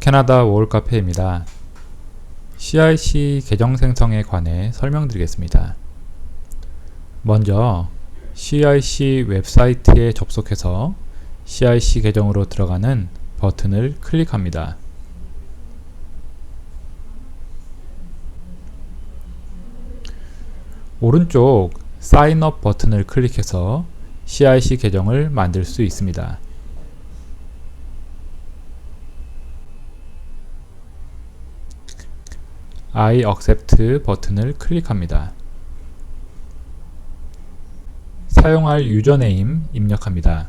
캐나다 워홀카페입니다. CIC 계정 생성에 관해 설명드리겠습니다. 먼저 CIC 웹사이트에 접속해서 CIC 계정으로 들어가는 버튼을 클릭합니다. 오른쪽 사인업 버튼을 클릭해서 CIC 계정을 만들 수 있습니다. I accept 버튼을 클릭합니다. 사용할 유저네임 입력합니다.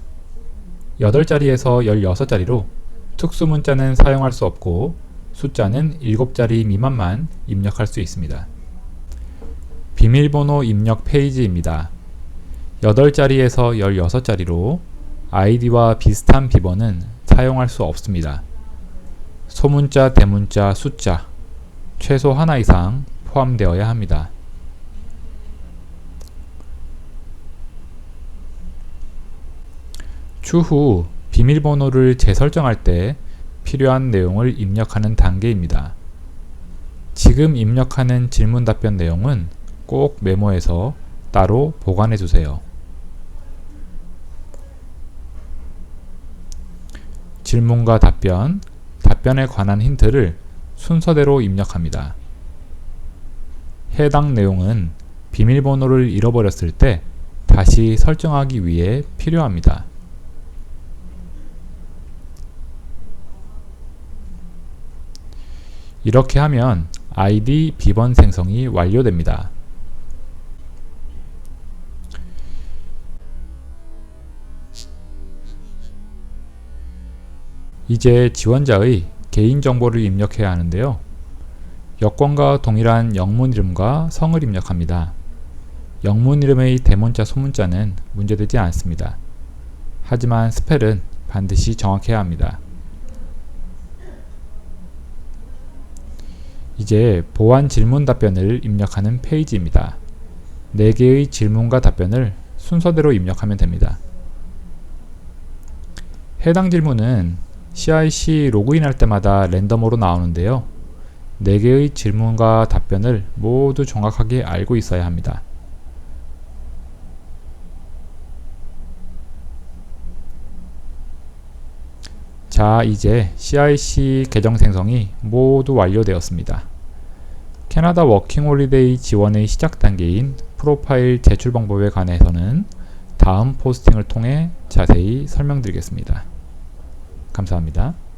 8자리에서 16자리로 특수 문자는 사용할 수 없고 숫자는 7자리 미만만 입력할 수 있습니다. 비밀번호 입력 페이지입니다. 8자리에서 16자리로 아이디와 비슷한 비번은 사용할 수 없습니다. 소문자, 대문자, 숫자, 최소 하나 이상 포함되어야 합니다. 추후 비밀번호를 재설정할 때 필요한 내용을 입력하는 단계입니다. 지금 입력하는 질문 답변 내용은 꼭 메모해서 따로 보관해 주세요. 질문과 답변, 답변에 관한 힌트를 순서대로 입력합니다. 해당 내용은 비밀번호를 잃어버렸을 때 다시 설정하기 위해 필요합니다. 이렇게 하면 아이디 비번 생성이 완료됩니다. 이제 지원자의 개인정보를 입력해야 하는데요. 여권과 동일한 영문 이름과 성을 입력합니다. 영문 이름의 대문자 소문자는 문제되지 않습니다. 하지만 스펠은 반드시 정확해야 합니다. 이제 보안 질문 답변을 입력하는 페이지입니다. 4개의 질문과 답변을 순서대로 입력하면 됩니다. 해당 질문은 CIC 로그인할 때마다 랜덤으로 나오는데요. 4개의 질문과 답변을 모두 정확하게 알고 있어야 합니다. 자, 이제 CIC 계정 생성이 모두 완료되었습니다. 캐나다 워킹홀리데이 지원의 시작 단계인 프로파일 제출 방법에 관해서는 다음 포스팅을 통해 자세히 설명드리겠습니다. 감사합니다.